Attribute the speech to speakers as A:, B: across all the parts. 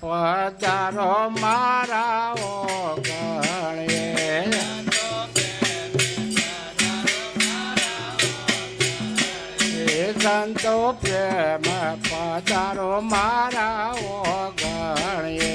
A: પધારો મારા ઓગણે એ સંતો પ્રેમ પધારો મારા ઓગણે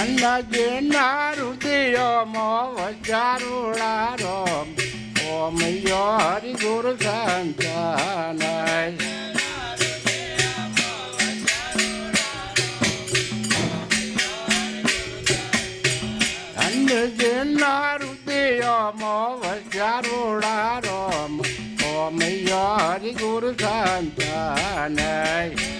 A: અન્નજીના હૃદયોમાં વજારુડા રોમ ઓમ હરિ ગુરુ સંતાનય. અન્નજીના હૃદયોમાં વજારુડા રોમ. ઓમ હરિ ગુરુ સંતાનય.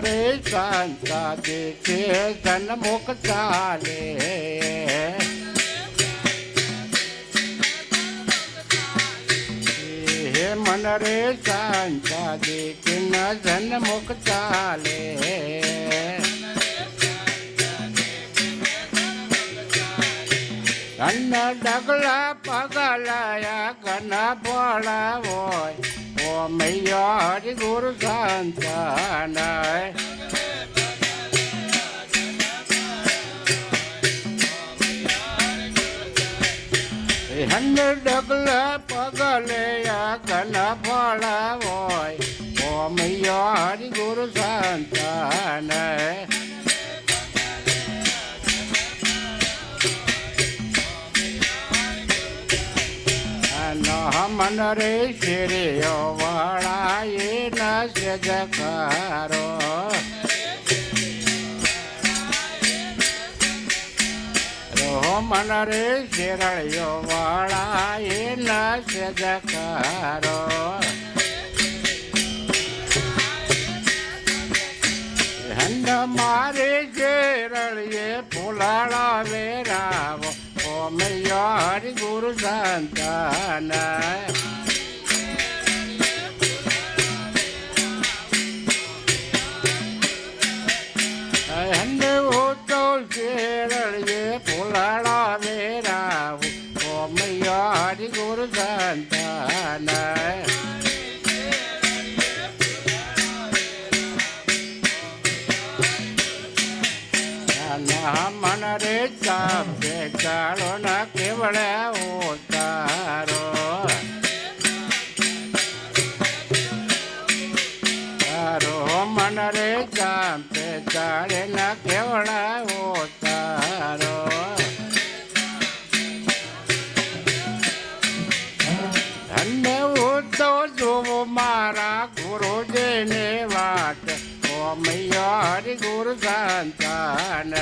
A: રે શાંતા દેખે સન્મુખ ચાલે મન રે શાંતા દેખે સન્મુખ ચાલે અન્ન ડગલા પગલાયા ઘના ભોળા હોય મૈયા હરિ ગુરુ સંતાનય. હન્ન ડગલા પગલાયા ઘના ભોળા હોય. ઓ મૈયા હરિ ગુરુ સંતાનય. મન રે શિરિયો વળાય ન સજકારો રો મન રે શિરળિયો વળાય ન સજકારો હંડ મારે શેરળીએ ફૂલાળા વેરાવો. ઓમ હરિ ગુરુ સંતાન. હરિ ગુરુ સંતાન મન રે ચાપે ચાળો ના કેવળે ઉતારો તારો મારા ગુરુજીને વાત ઓમ હરિ ગુરુ સંતાન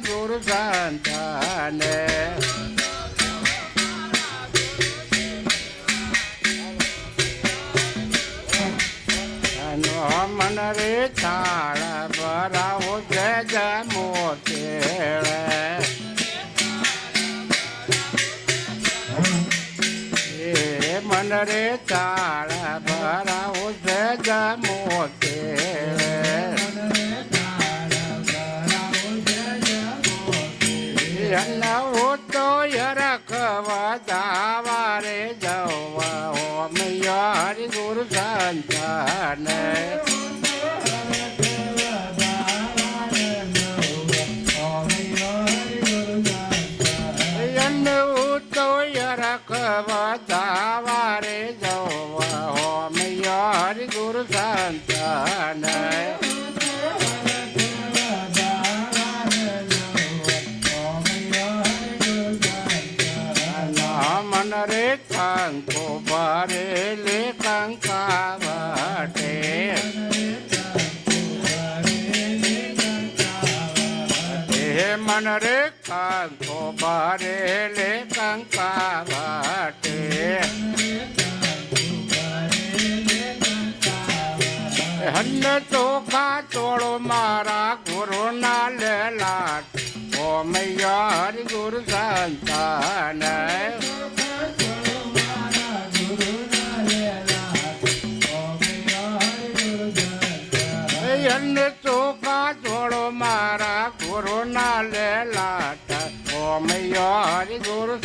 A: ગુરુ સંતાન રે તાળ ભરાવો જય મોતેળ એ મન રે તાળ ભરાવો જય મોતેળ અન્નવો તો યરખવા દાવારે જવા ઓમ હરિ ગુરુ સંતાન કંકો ભરે લે કંકા વાટે. હન્ન ચોખા ચોળો મારા ગુરુ ના લેલાટ ઓમૈયા હરિ ગુરુ સંતાન. એને ચોખા ચોળો મારા ગુરુ ના લેલાટ ઓમૈયા હરિ ગુરુ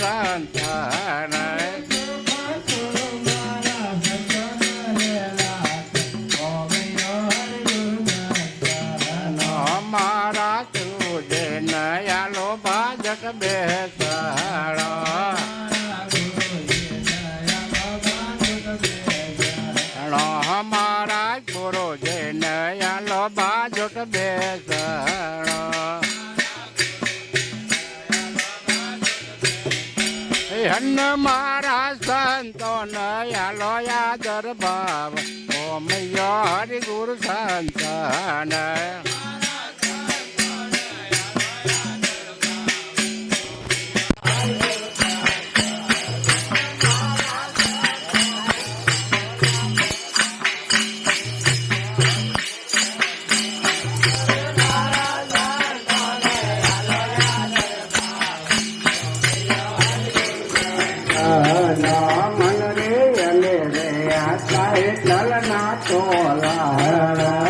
A: યાદર ભાવ ઓમ હરિ ગુરુ સંતાન. ચલના તોલા.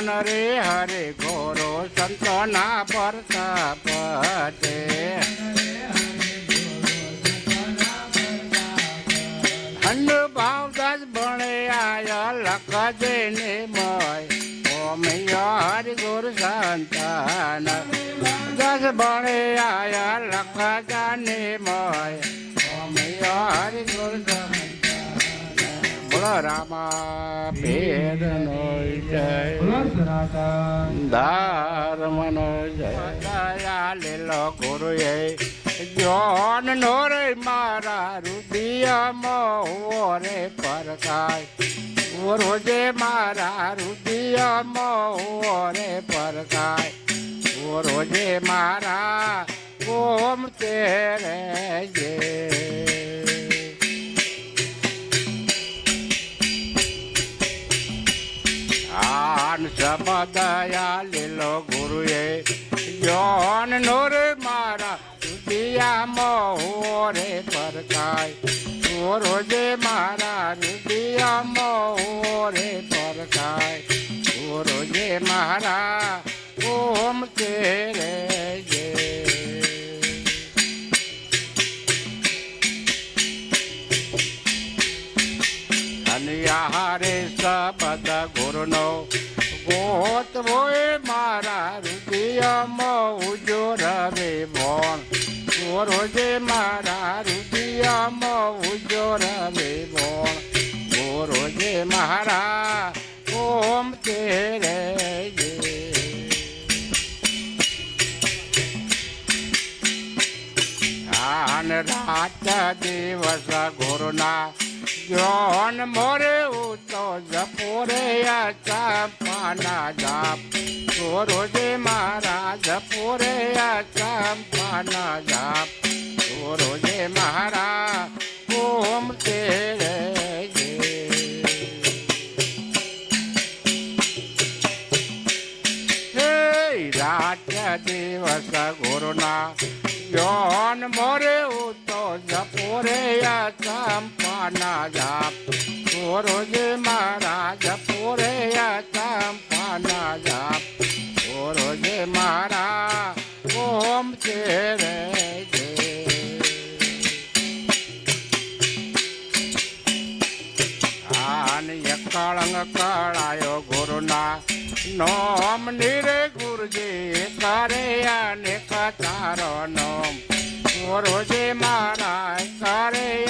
A: મન રે હરે ગોરો સંતો ના પ્રતાપ છે ખંડ ભાવદાસ ભણે આયા લખજે ને મય ઓમૈયા હરિ ગુરુ સંતાન દસ ભણે આયા લખજા ને મય ઓમૈયા હરિ ગુરુ સંતાન બોલો રામા ભેદ નો જય ધર્મનો જય દયા લીલો ગુરુએ જોન નો રે મારા રુદિયામાં રે પરકાય રે સમદયા લીલો ગુરુએ જોન નોર મારા રુદિયામાં રે પરકાય રોજે મારા રુદિયામાં રે પરકાય રોજે મારા ઓમ તેરે જે. અનિયારે સબદ ગુરુનો ગોત હોય મારા રુદિયામાં ઉજો રવે બોણ રોજે મારા રુદિયામાં ઉજો રવે બોણ રોજે મારા ઓમ તેરે આન રાત દિવસ ગુરુના જોન મોરે ઉતો જપોરે જાપ તો રોજે મારા જપોરે ચંપાના જાપ તો રોજે મારા ઓમ તેરે જે હે રાત્ય દિવસ ગુરુના જોન મોરે ઉતો જપોરે ચંપાના જાપ રોજે મારા જપોરે ચંપાના જાપ. રોજે મારા ઓમ જે. આન કળંગ કળાયો ગુરુના નોમ નિરે ગુરુજી કરે અને તારો નોમ. ગુરુજી મહારાજ કરે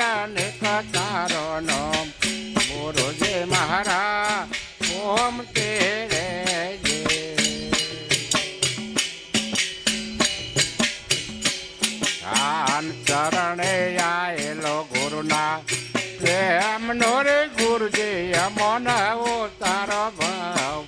A: નોમ. ગુરુજી મહારાજ ઓમ તેરે જે આન ચરણે આયેલો ગુરુના પ્રેમ નો રે ગુરુજી મન તારો ભાવ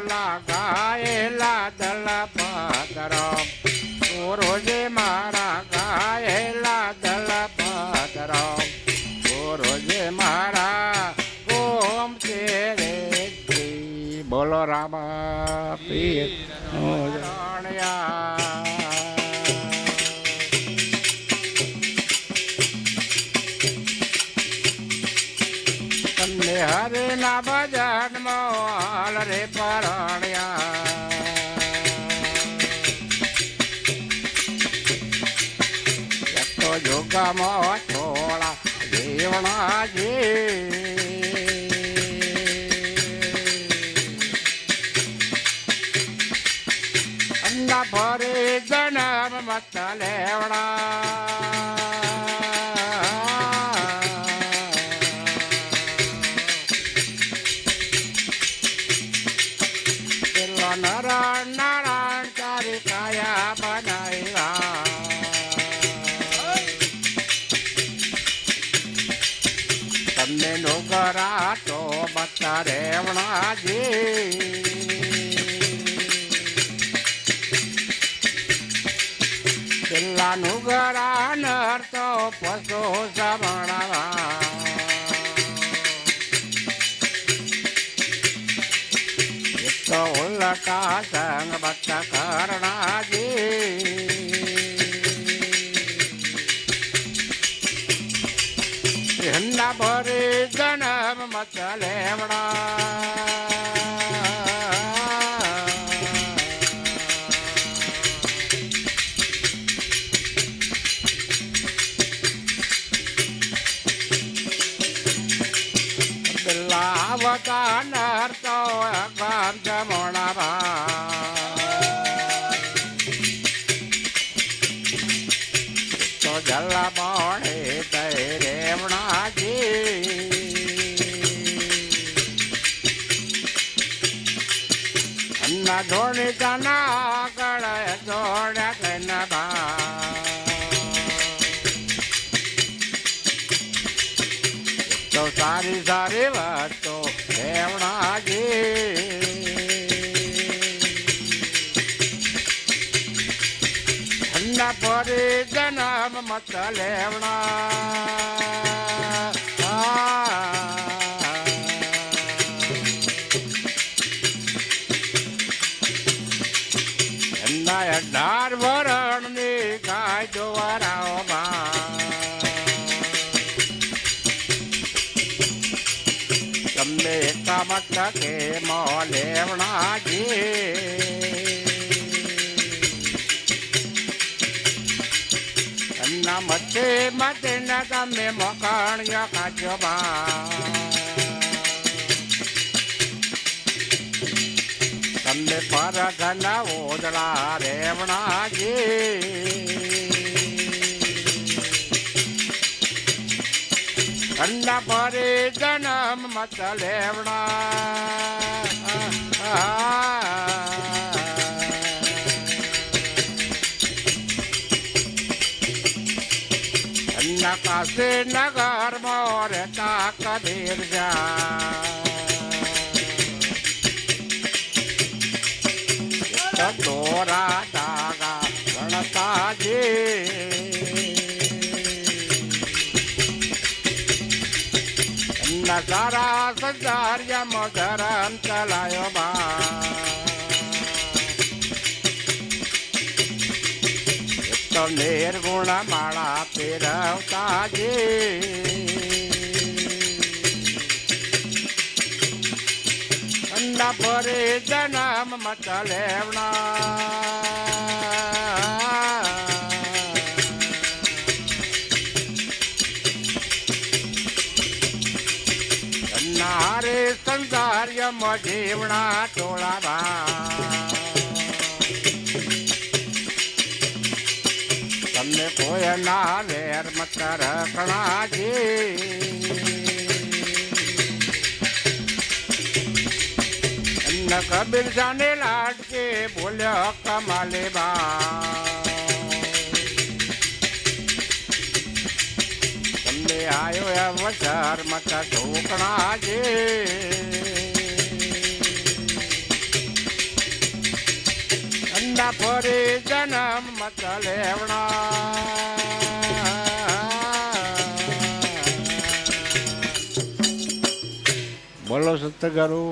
A: રે ગુણ લાગાયેલા દલ પતરમ રોજે મારા તો જોગમાં થોડા જીવણા જે અન્ના ભરે જન્મ મત લેવડા બતા રેવણા જે ગરા નર તો પશુ એક તો ઉલટા સંગ બચ્ચા કરણાજી ભરે જન્મ મત લેવડા બિલાવતા નર તો ગામ જમણા તો જલ દોડ્યા તે ના તના તો સારી સારી વાતો લેવણાજી ઠંડા પરે જન્મ મત લેવણા એકામત મોલેવણાજી મતે મતે ના ગમે મકાણ્યા કાચબા તમને પર ઘના ઓદળા રેવણાજી કંડા પરે જન્મ મત લેવડા. કાશે નગર મોર તાક દેર જા. તોરા નકારા સંસાર્ય મધરમ ચલાયો બા. તો નિર્ગુણ માળા ફેરવતા જે. અંડા પરે જન્મ મત સંસાર્ય જીવણા ટોળાવા તમને કોઈ ના વેર મત કણાજી કબીર જાને લાડકે બોલ્યો કમાલે બા આયો અવસર મત ઢોકણા જે અંડા ફરે જન્મ મત લેવણા બોલો સત્યગુરુ